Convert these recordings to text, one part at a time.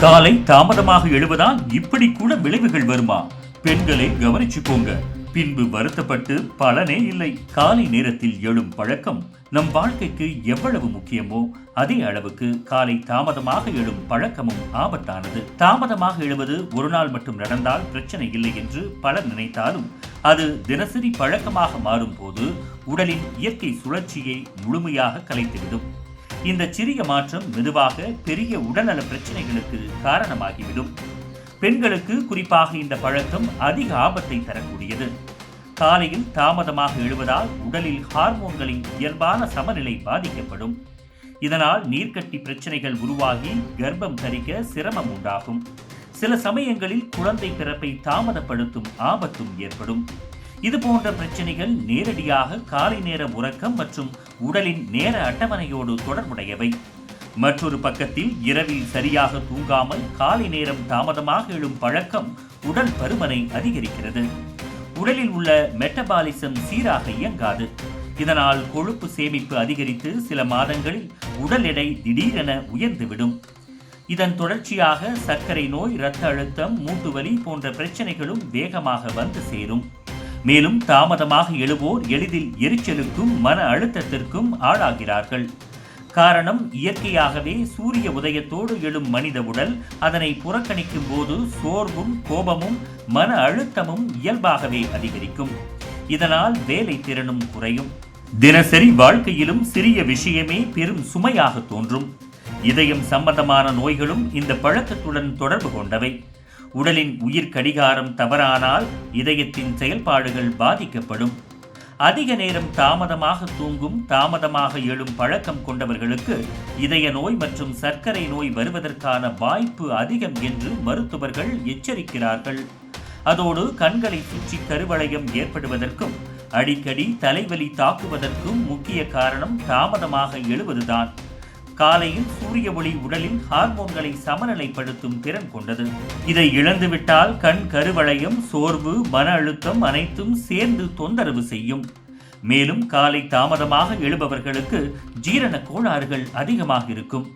காலை தாமதமாக எழுவதால் இப்படி கூட விளைவுகள் வருமா? பெண்களை கவனிச்சுக்கோங்க. பின்பு வருத்தப்பட்டு பலனே இல்லை. காலை நேரத்தில் எழும் பழக்கம் நம் வாழ்க்கைக்கு எவ்வளவு முக்கியமோ அதே அளவுக்கு காலை தாமதமாக எழும் பழக்கமும் ஆபத்தானது. தாமதமாக எழுவது ஒரு நாள் மட்டும் நடந்தால் பிரச்சனை இல்லை என்று பலர் நினைத்தாலும் அது தினசரி பழக்கமாக மாறும் போது உடலின் இயற்கை சுழற்சியை முழுமையாக கலைத்துவிடும். இந்த சிறிய மாற்றம் மெதுவாக பெரிய உடல்நல பிரச்சனைகளுக்கு காரணமாகிவிடும். பெண்களுக்கு குறிப்பாக இந்த பழக்கம் அதிக ஆபத்தை தரக்கூடியது. காலையில் தாமதமாக எழுவதால் உடலில் ஹார்மோன்களின் இயல்பான சமநிலை பாதிக்கப்படும். இதனால் நீர்க்கட்டி பிரச்சனைகள் உருவாகி கர்ப்பம் தரிக்க சிரமம் உண்டாகும். சில சமயங்களில் குழந்தை பிறப்பை தாமதப்படுத்தும் ஆபத்தும் ஏற்படும். இது போன்ற பிரச்சனைகள் நேரடியாக காலை நேர உறக்கம் மற்றும் உடலின் நேர அட்டவணையோடு தொடர்புடையவை. மற்றொரு பக்கத்தில் இரவில் சரியாக தூங்காமல் காலை நேரம் தாமதமாக எழும் பழக்கம் உடல் பருமனை அதிகரிக்கிறது. உடலில் உள்ள மெட்டபாலிசம் சீராக இயங்காது. இதனால் கொழுப்பு சேமிப்பு அதிகரித்து சில மாதங்களில் உடல் எடை திடீரென உயர்ந்துவிடும். இதன் தொடர்ச்சியாக சர்க்கரை நோய் இரத்த அழுத்தம் மூட்டு வலி போன்ற பிரச்சனைகளும் வேகமாக வந்து சேரும். மேலும் தாமதமாக எழுவோர் எளிதில் எரிச்சலுக்கும் மன அழுத்தத்திற்கும் ஆளாகிறார்கள். காரணம் இயற்கையாகவே சூரிய உதயத்தோடு எழும் மனித உடல் அதனை புறக்கணிக்கும் போது சோர்வும் கோபமும் மன அழுத்தமும் இயல்பாகவே அதிகரிக்கும். இதனால் வேலை திறனும் குறையும். தினசரி வாழ்க்கையிலும் சிறிய விஷயமே பெரும் சுமையாக தோன்றும். இதயம் சம்பந்தமான நோய்களும் இந்த பழக்கத்துடன் தொடர்பு கொண்டவை. உடலின் உயிர் கடிகாரம் தவறானால் இதயத்தின் செயல்பாடுகள் பாதிக்கப்படும். அதிக நேரம் தாமதமாக தூங்கும் தாமதமாக எழும் பழக்கம் கொண்டவர்களுக்கு இதய நோய் மற்றும் சர்க்கரை நோய் வருவதற்கான வாய்ப்பு அதிகம் என்று மருத்துவர்கள் எச்சரிக்கிறார்கள். அதோடு கண்களை சுற்றி கருவளையம் ஏற்படுவதற்கும் அடிக்கடி தலைவலி தாக்குவதற்கும் முக்கிய காரணம் தாமதமாக எழுவதுதான். காலையில் சூரிய ஒளி உடலில் ஹார்மோன்களை சமநிலைப்படுத்தும் திறன் கொண்டது. இதை இழந்துவிட்டால் கண் கருவளையம் சோர்வு மன அழுத்தம் அனைத்தும் சேர்ந்து தொந்தரவு செய்யும். மேலும் காலை தாமதமாக எழுபவர்களுக்கு ஜீரண கோளாறுகள் அதிகமாக இருக்கும்.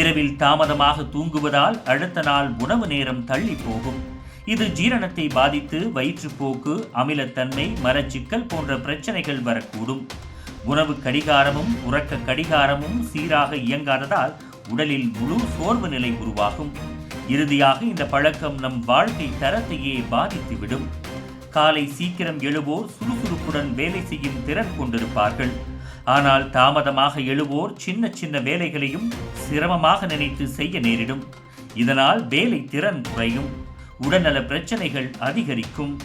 இரவில் தாமதமாக தூங்குவதால் அடுத்த நாள் உணவு நேரம் தள்ளி போகும். இது ஜீரணத்தை பாதித்து வயிற்றுப்போக்கு அமிலத்தன்மை மரச்சிக்கல் போன்ற பிரச்சனைகள் வரக்கூடும். உணவு கடிகாரமும் உறக்க கடிகாரமும் சீராக இயங்காததால் உடலில் முழு சோர்வு நிலை உருவாகும். இறுதியாக இந்த பழக்கம் நம் வாழ்க்கை தரத்தையே பாதித்துவிடும். காலை சீக்கிரம் எழுவோர் சுறுசுறுப்புடன் வேலை செய்யும் திறன் கொண்டிருப்பார்கள். ஆனால் தாமதமாக எழுவோர் சின்ன சின்ன வேலைகளையும் சிரமமாக நினைத்து செய்ய நேரிடும். இதனால் வேலை திறன் குறையும். உடல்நல பிரச்சனைகள் அதிகரிக்கும்.